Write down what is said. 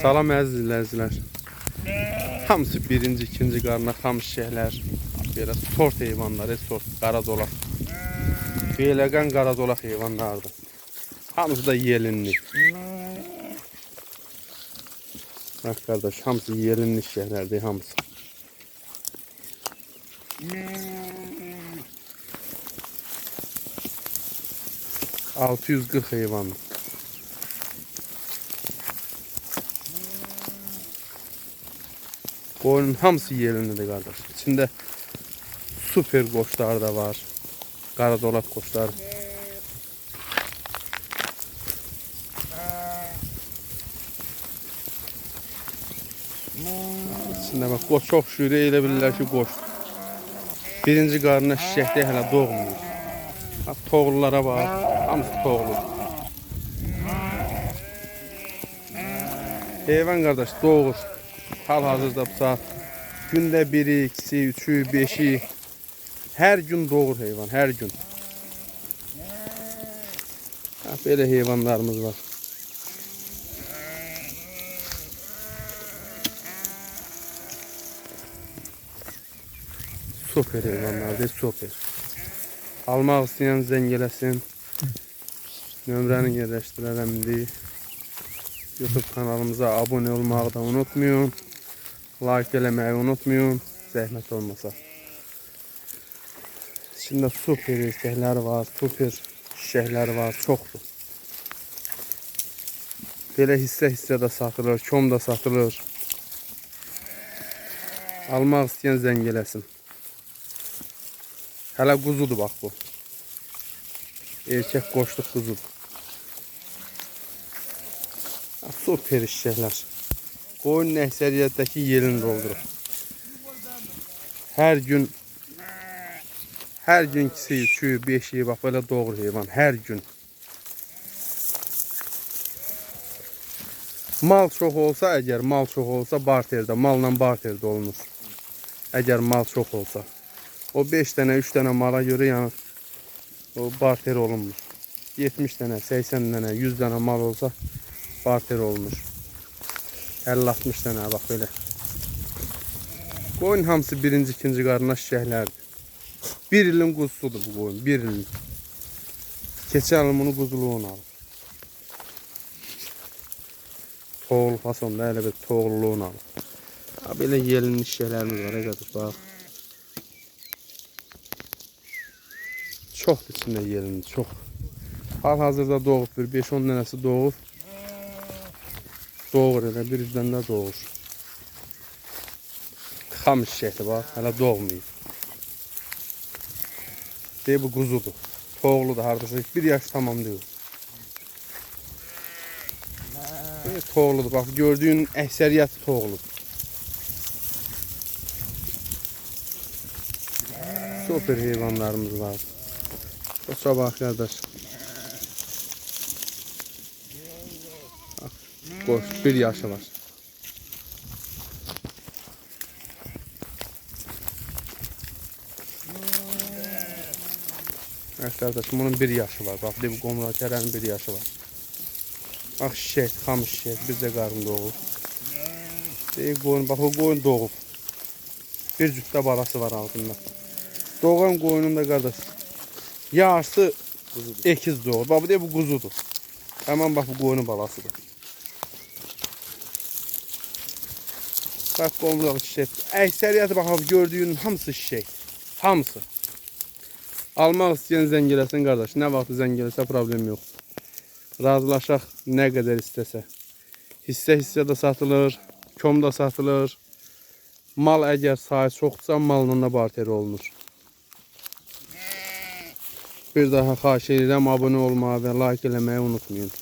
Salam əziz izləyicilər. Hamısı birinci, ikinci qarına xam şişəklər. Belə sort heyvanlar, sort qara dolaq. Beləqən qara dolaq heyvanlardır. Hamısı da yelinli. Bak qardaş, hamısı yelinli şişəklərdir, hamısı. Altı yüz qırx heyvandır. Koyunun hamısı yerindedir kardeş. İçinde süper koçlar da var. Kara dolap koçlar. İçinde bak koç çok şükür elə bilirlər ki koç. Birinci qarnına şişəkdə hələ doğmuyor. Bak toğullara bak. Hamısı toğulu. Heyvan kardeş doğur. Hal-hazırda bu saat gündə biri, ikisi, üçü, beşi hər gün doğur heyvan, hər gün. Ha, belə heyvanlarımız var. Süper heyvanlardır, süper. Almaq istəyən zəng eləsin. Nömrəni yerləşdirərəm indi. YouTube kanalımıza abone olmağı da unutmayın. Like eləməyi unutmayın. Zəhmət olmasa. İçində super erkəklər var, super şişəklər var, çoxdur. Belə hissə-hissə də satılır, kom da satılır. Almaq istəyən zəng eləsin. Hələ quzudur bax bu. Erkək qoşluq quzudur. Super işçiler. Koyun əksəriyyətdəki yerini doldurur. Hər gün hər gün ikisi, üçü, beşi bax belə doğur heyvan hər gün. Mal çox olsa, əgər mal çox olsa barterdə, malla barterdə olunur. Əgər mal çox olsa. O 5 dənə, 3 dənə mala görə yəni o barter olunmur. 70 dənə, 80 dənə, 100 dənə mal olsa barter olmuş. 50-60 dənə bax belə. Qoyun hamısı birinci, ikinci qarına şişəklərdir. Bir ilin quzusudur bu qoyun, bir ilin. Keçən il bunu quzuluğunu alıb. Toğul fasonda elə bir toğulluğunu alıb. Ha, belə yelinli şişələrimiz var, əqədir, bax. Çoxdur içində yelinli, çox. Hal-hazırda doğub bir 5-10 dənəsi doğub. Doğur elə bir üzdən də doğur. Xam şişəkdir bax, hələ doğmayıb. Deyir bu quzudur. Toğludur hardasa bir yaş tamamlayır. Evet, toğludur. Bax gördüyün əksəriyyəti toğludur. Super heyvanlarımız var. Koça bax qardaş. Boş bir yaşı var. Evet kardeşim bunun bir yaşı var. Bak bu komuna keren bir yaşı var. Bak şişek, xam şişek biz de karın doğur. Deyik koyun, bak o koyun doğub. Bir cütdə balası var altında. Doğan koyunun da kardeş. Yarısı ekiz doğur. Bak bu deyil bu kuzudur. Hemen bak bu koyunun balasıdır. Bak qomluq çiçək. Əksəriyyəti bax gördüyün hamısı çiçək. Hamısı. Almaq istəyən zəng eləsin qardaş. Nə vaxt zəng eləsə problem yox. Razılaşaq nə qədər istəsə. Hissə-hissə də satılır, kom da satılır. Mal əgər sayı çoxdursa malla da barter olunur. Bir daha xahiş edirəm abunə olmağı və like eləməyi unutmayın.